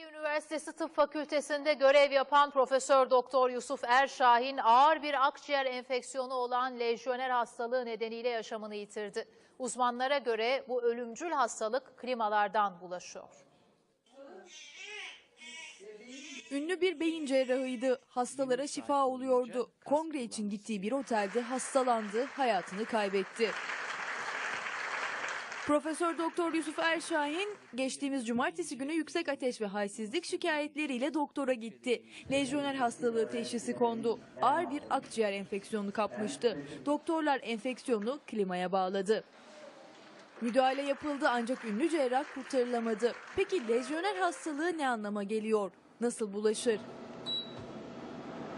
Ege Üniversitesi Tıp Fakültesinde görev yapan Profesör Doktor Yusuf Erşahin ağır bir akciğer enfeksiyonu olan lejyoner hastalığı nedeniyle yaşamını yitirdi. Uzmanlara göre bu ölümcül hastalık klimalardan bulaşıyor. Ünlü bir beyin cerrahıydı. Hastalara şifa oluyordu. Kongre için gittiği bir otelde hastalandı, hayatını kaybetti. Profesör Doktor Yusuf Erşahin geçtiğimiz cumartesi günü yüksek ateş ve halsizlik şikayetleriyle doktora gitti. Lejyoner hastalığı teşhisi kondu. Ağır bir akciğer enfeksiyonu kapmıştı. Doktorlar enfeksiyonu klimaya bağladı. Müdahale yapıldı ancak ünlü cerrah kurtarılamadı. Peki lejyoner hastalığı ne anlama geliyor? Nasıl bulaşır?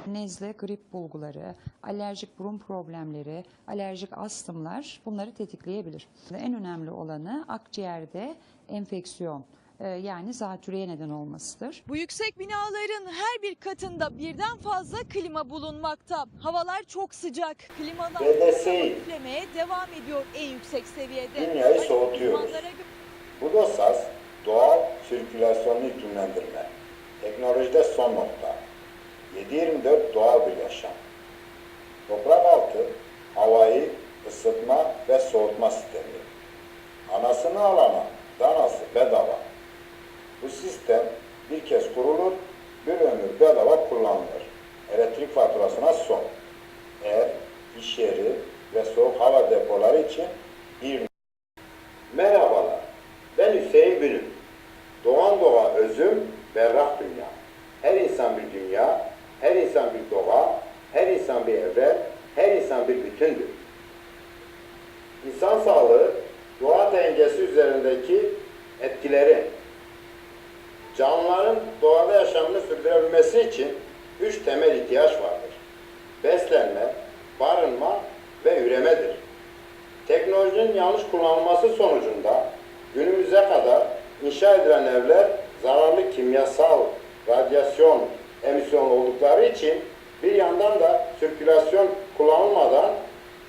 Nezle, grip bulguları, alerjik burun problemleri, alerjik astımlar bunları tetikleyebilir. En önemli olanı akciğerde enfeksiyon e, yani zatürreye neden olmasıdır. Bu yüksek binaların her bir katında birden fazla klima bulunmakta. Havalar çok sıcak. Klimalar üflemeye devam ediyor en yüksek seviyede. Dünyayı soğutuyoruz. Bu da SAS doğal sirkülasyonlu iklimlendirme. Teknolojide son nokta. 7-24 doğal bir yaşam. Toprak altı havayı ısıtma ve soğutma sistemi. Anasını alana danası bedava. Bu sistem bir kez kurulur, bir ömür bedava kullanılır. Elektrik faturasına son. Ev, iş yeri ve soğuk hava depoları için bir Merhabalar, ben Hüseyin Bülüm. Doğan doğa özüm, berrak dünya. Her insan bir dünya, her insan bir doğa, insan bir evren, her insan bir bütündür. İnsan sağlığı, doğa dengesi üzerindeki etkileri, canlıların doğada yaşamını sürdürebilmesi için üç temel ihtiyaç vardır. Beslenme, barınma ve üremedir. Teknolojinin yanlış kullanılması sonucunda günümüze kadar inşa edilen evler zararlı kimyasal radyasyon emisyon oldukları için bir yandan da sirkülasyon kullanılmadan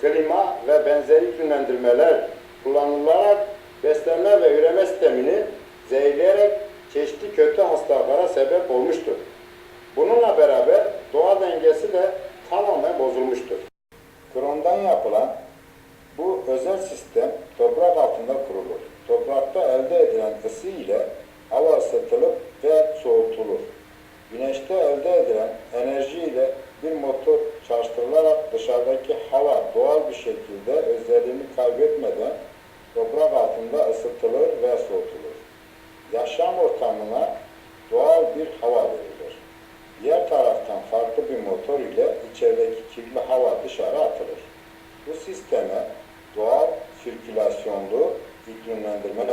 klima ve benzeri iklimlendirmeler kullanılarak beslenme ve üreme sistemini zehirleyerek çeşitli kötü hastalıklara sebep olmuştur. Bununla beraber doğa dengesi de tamamen bozulmuştur. Krondan yapılan bu özel sistem toprak altında kurulur. Toprakta elde edilen ısı ile hava ısıtılıp ve soğutulur. Güneşte elde edilen enerji ile bir motor çalıştırılarak dışarıdaki hava doğal bir şekilde kaybetmeden toprak altında ısıtılır ve soğutulur. Yaşam ortamına doğal bir hava verilir. Diğer taraftan farklı bir motor ile içerideki kirli hava dışarı atılır. Bu sisteme doğal sirkülasyonlu iklimlendirme